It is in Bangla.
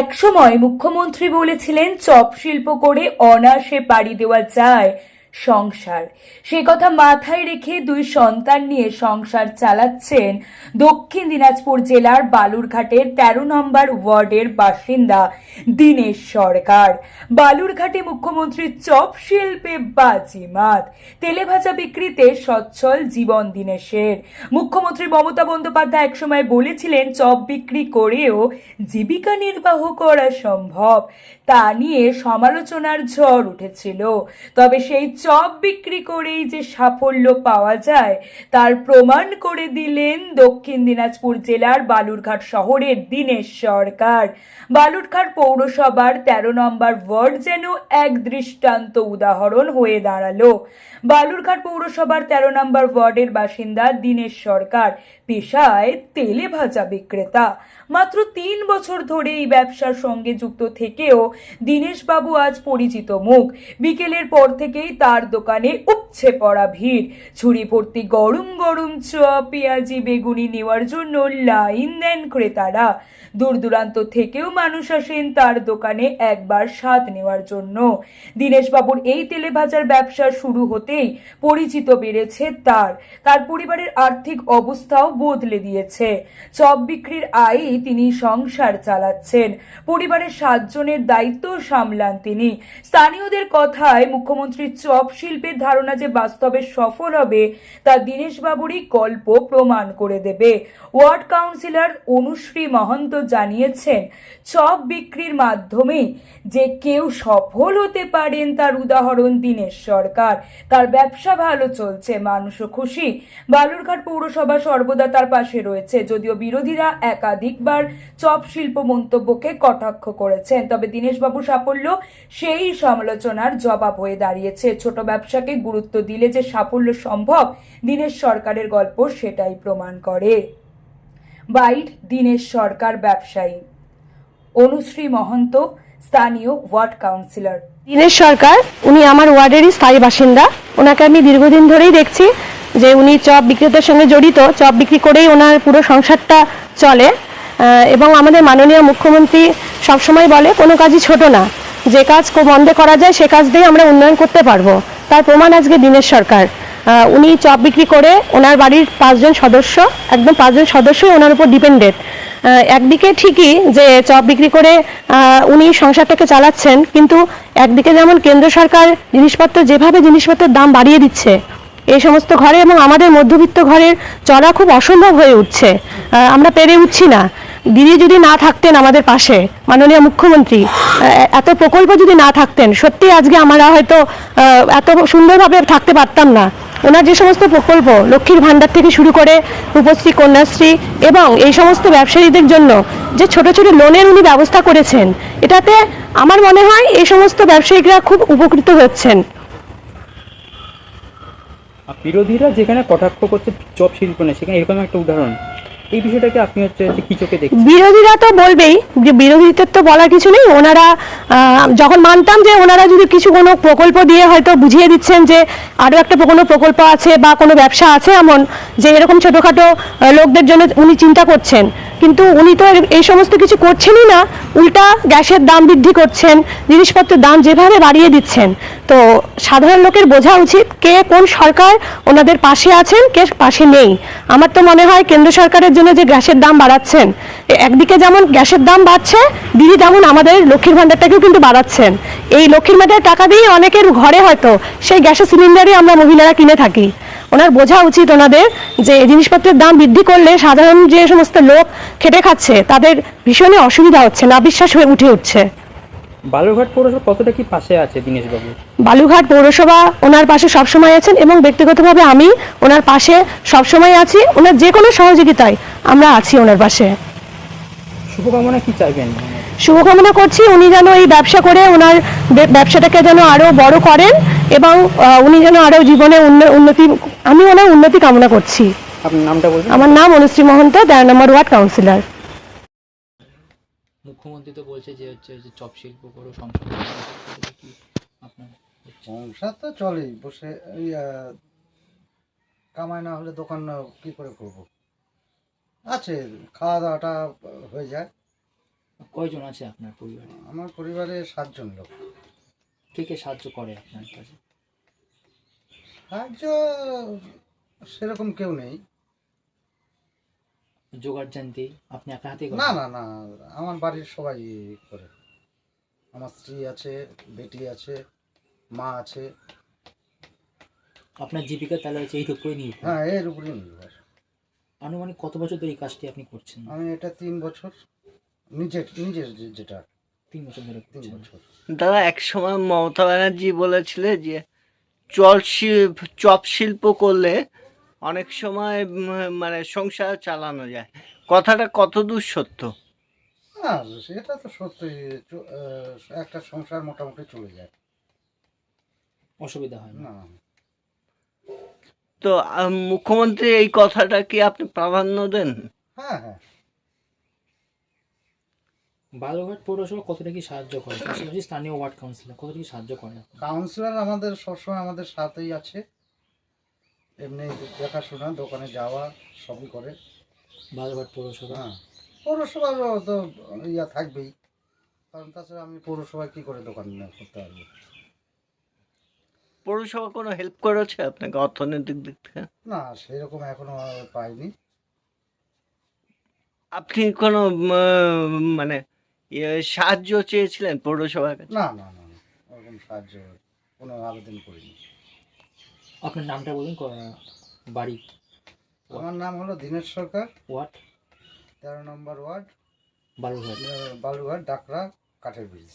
একসময় মুখ্যমন্ত্রী বলেছিলেন চপ শিল্প করে অনায়াসে পাড়ি দেওয়া যায়। সংসার। সে কথা মাথায় রেখে দুই সন্তান নিয়ে সংসার চালাচ্ছেন দক্ষিণ দিনাজপুর জেলার বালুরঘাটের তেরো নম্বর ওয়ার্ডের বাসিন্দা দীনেশ সরকার। বালুরঘাটে মুখ্যমন্ত্রীর চপ শিল্পে বাজিমাত। তেলে ভাজা বিক্রিতে সচ্ছল জীবন দিনেশের। মুখ্যমন্ত্রী মমতা বন্দ্যোপাধ্যায় একসময় বলেছিলেন, চপ বিক্রি করেও জীবিকা নির্বাহ করা সম্ভব। তা নিয়ে সমালোচনার ঝড় উঠেছিল। তবে সেই চপ বিক্রি করেই যে সাফল্য পাওয়া যায়, তার প্রমাণ করে দিলেন দক্ষিণ দিনাজপুর জেলার বালুরঘাট শহরের দীনেশ সরকার। বালুরঘাট পৌরসভার তেরো নম্বর ওয়ার্ড যেন এক দৃষ্টান্ত উদাহরণ হয়ে দাঁড়াল। বালুরঘাট পৌরসভার তেরো নম্বর ওয়ার্ডের বাসিন্দা দীনেশ সরকার, পেশায় তেলে ভাজা বিক্রেতা। মাত্র তিন বছর ধরে এই ব্যবসার সঙ্গে যুক্ত থেকেও দীনেশবাবু আজ পরিচিত মুখ। বিকেলের পর থেকেই তার দোকানে উপছে পড়া ভিড়। ঝুড়ি ভর্তি গরম গরম চপ পেঁয়াজি, বেগুনি নেওয়ার জন্য লাইন দেন ক্রেতারা। দূর দূরান্ত থেকেও মানুষ আসেন তার দোকানে একবার স্বাদ নেওয়ার জন্য। দীনেশবাবুর এই তেলে ভাজার ব্যবসা শুরু হতেই পরিচিত বেড়েছে তার। তার পরিবারের আর্থিক অবস্থাও বদলে দিয়েছে। চপ বিক্রির আয়ে তিনি সংসার চালাচ্ছেন। পরিবারের সাতজনের দায়িত্ব সামলান তিনি। স্থানীয়দের কথায় মুখ্যমন্ত্রীর চপ শিল্পের ধারণা যে বাস্তবে সফল হবে, তা দীনেশবাবুরই গল্প প্রমাণ করে দেবে। ওয়ার্ড কাউন্সিলর অনুশ্রী মহন্ত জানিয়েছেন, চপ বিক্রির মাধ্যমে যে কেউ সফল হতে পারেন তার উদাহরণ দীনেশ সরকার। তার ব্যবসা ভালো চলছে, মানুষও খুশি। বালুরঘাট পৌরসভা সর্বদা তার পাশে রয়েছে, যদিও বিরোধীরা একাধিকবার চপ শিল্প মন্তব্যকে কটাক্ষ করেছেন। তবে দীনেশবাবু সাফল্য সেই সমালোচনার জবাব হয়ে দাঁড়িয়েছে। ছোট ব্যবসাকে গুরুত্ব দিলে যে সাফল্য সম্ভব, দীনেশ সরকারের গল্প সেটাই প্রমাণ করে। বাইট, দীনেশ সরকার ব্যবসায়ী। অনুশ্রী মহন্ত, স্থানীয় ওয়ার্ড কাউন্সিলর। দীনেশ সরকার, উনি আমার ওয়ার্ডেরই স্থায়ী বাসিন্দা। ওনাকে আমি দীর্ঘদিন ধরেই দেখছি যে উনি চপ বিক্রেতার সঙ্গে জড়িত। চপ বিক্রি করেই ওনার পুরো সংসারটা চলে। এবং আমাদের মাননীয় মুখ্যমন্ত্রী সবসময় বলে, কোনো কাজই ছোট না। যে কাজ মন্দে করা যায়, সে কাজ দিয়ে আমরা উন্নয়ন করতে পারব। তার প্রমাণ আজকে দীনেশ সরকার। উনি চপ বিক্রি করে ওনার বাড়ির পাঁচজন সদস্য, একদম পাঁচজন সদস্যই ওনার উপর ডিপেন্ডেড একদিকে ঠিকই যে চপ বিক্রি করে উনি সংসারটাকে চালাচ্ছেন, কিন্তু একদিকে যেমন কেন্দ্র সরকার জিনিসপত্র, যেভাবে জিনিসপত্রের দাম বাড়িয়ে দিচ্ছে, এই সমস্ত ঘরে এবং আমাদের মধ্যবিত্ত ঘরের চলা খুব অসম্ভব হয়ে উঠছে। আমরা পেরে উঠছি না। দিদি যদি না থাকতেন আমাদের পাশে, মাননীয় মুখ্যমন্ত্রী এত প্রকল্প যদি না থাকতেন, সত্যি আজকে আমরা হয়তো এত সুন্দরভাবে থাকতে পারতাম না। ওনার যে সমস্ত প্রকল্প, লক্ষ্মীর ভাণ্ডার থেকে শুরু করে রূপশ্রী কন্যাশ্রী এবং এই সমস্ত ব্যবসায়ীদের জন্য যে ছোট ছোট লোনের উনি ব্যবস্থা করেছেন, এটাতে আমার মনে হয় এই সমস্ত ব্যবসায়িকরা খুব উপকৃত হচ্ছেন। বিরোধীরা যেখানে কটাক্ষ করছে, চপ শিল্প নেই, সেখানে এরকম একটা উদাহরণ। এই বিষয়টাকে আপনি হচ্ছে কি চোখে দেখছেন? বিরোধীরা তো বলবেই, যে বিরোধীদের তো বলার কিছু নেই। ওনারা যখন মানতাম যে ওনারা যদি কিছু কোনো প্রকল্প দিয়ে হয়তো বুঝিয়ে দিচ্ছেন যে আরও একটা কোনো প্রকল্প আছে বা কোনো ব্যবসা আছে এমন, যে এরকম ছোটোখাটো লোকদের জন্য উনি চিন্তা করছেন। কিন্তু উনি তো এই সমস্ত কিছু করছেনই না। উল্টা গ্যাসের দাম বৃদ্ধি করছেন, জিনিসপত্রের দাম যেভাবে বাড়িয়ে দিচ্ছেন। তো সাধারণ লোকের বোঝা উচিত কে কোন সরকার ওনাদের পাশে আছেন, কে পাশে নেই। আমার তো মনে হয় কেন্দ্র সরকারের জন্য যে গ্যাসের দাম বাড়াচ্ছেন একদিকে যেমন গ্যাসের দাম বাড়ছে, দিদি তেমন আমাদের লক্ষ্মীর ভান্ডারটাকেও কিন্তু বাড়াচ্ছেন। এই লক্ষ্মীর ভাণ্ডারের টাকা দিয়ে অনেকের ঘরে হয়তো সেই গ্যাসের সিলিন্ডারই আমরা মহিলারা কিনে থাকি। ওনার বোঝা উচিত ওনাদের যে এই জিনিসপত্রের দাম বৃদ্ধি করলে সাধারণ যে সমস্ত লোক খেটে খাচ্ছে, তাদের ভীষণই অসুবিধা হচ্ছে না বিশ্বাস হয়ে উঠে উঠছে। বালুরঘাট পৌরসভা কতটা কি পাশে আছে দীনেশবাবু? বালুঘাট পৌরসভা ওনার পাশে সবসময় আছেন এবং ব্যক্তিগতভাবে আমি ওনার পাশে সবসময় আছি। ওনার যে কোনো সহযোগিতায় আমরা আছি ওনার পাশে। শুভকামনা কি চাইবেন? শুভকামনা করছি উনি যেন এই ব্যবসা করে ওনার ব্যবসাটাকে যেন আরও বড় করেন এবং উনি যেন আরও জীবনে উন্ন- উন্নতি আমি ওনার উন্নতি কামনা করছি। আপনার নামটা বলবেন আমার নাম অনুশ্রী মহন্ত তেরো নম্বর ওয়ার্ড কাউন্সিলর। মুখ্যমন্ত্রী তো বলছে যে হচ্ছে যে চপ শিল্প করো সংসার কি আপনার সংসার তো চলেই বসে এই কামাই না হলে দোকান কি করে করব? আছে খাওয়া দাওয়াটা হয়ে যায়। কয়জন আছে আপনার পরিবারে? আমার পরিবারে সাতজন লোক। কে কে সাহায্য করে আপনার কাছে? সাহায্য সেরকম কেউ নেই। জোগাড় জানতে আপনি একা হাতে? না না না আমার বাড়ির সবাই করে। আমার স্ত্রী আছে বেটি আছে মা আছে। আপনার জীবিকা তাহলে হচ্ছে এইটুকু করে নিয়ে হ্যাঁ এর উপরেই নির্ভর। আনুমানিক কত বছর ধরে এই কাজটি আপনি করছেন? আমি এটা তিন বছর নিজের নিজের যেটা। তিন বছর ধরে তিন বছর। দাদা এক সময় মমতা ব্যানার্জি বলেছিলেন যে চল শিল্প চপ শিল্প করলে অনেক সময় মানে সংসার চালানো যায়। কথাটা কত দূর সত্য? না সেটা তো সত্যি চ- একটা সংসার মোটামুটি চলে যায়। অসুবিধা হয় না। তো মুখ্যমন্ত্রী এই কথাটা কি আপনি প্রাধান্য দেন? হ্যাঁ হ্যাঁ। বালুরঘাট পৌরসভা কতটা কি সাহায্য করে? স্থানীয় ওয়ার্ড কাউন্সিলর কতটা কি সাহায্য করে? কাউন্সিলর আমাদের সবসময় আমাদের সাথেই আছে। এমনি দেখাশোনা দোকানে যাওয়া সবই করে। বালুরঘাট পৌরসভা? হ্যাঁ। পৌরসভার তো ইয়া থাকবেই। কারণ তাছাড়া আমি পৌরসভায় কী করে দোকান করতে পারব? পৌরসভা কোনো হেল্প করেছে আপনাকে অর্থনৈতিক দিক থেকে? না সেরকম এখনও পাইনি। আপনি কোনো মানে ইয়ে, সাহায্য চেয়েছিলেন পৌরসভার কাছে? না না না না, ওরকম সাহায্য কোনো আবেদন করিনি। আপনার নামটা বলুন বাড়ি। আমার নাম হলো দীনেশ সরকার। ওয়ার্ড? তেরো নম্বর ওয়ার্ড। বালুঘাট বালুঘাট ডাকরা কাঠের ব্রিজ।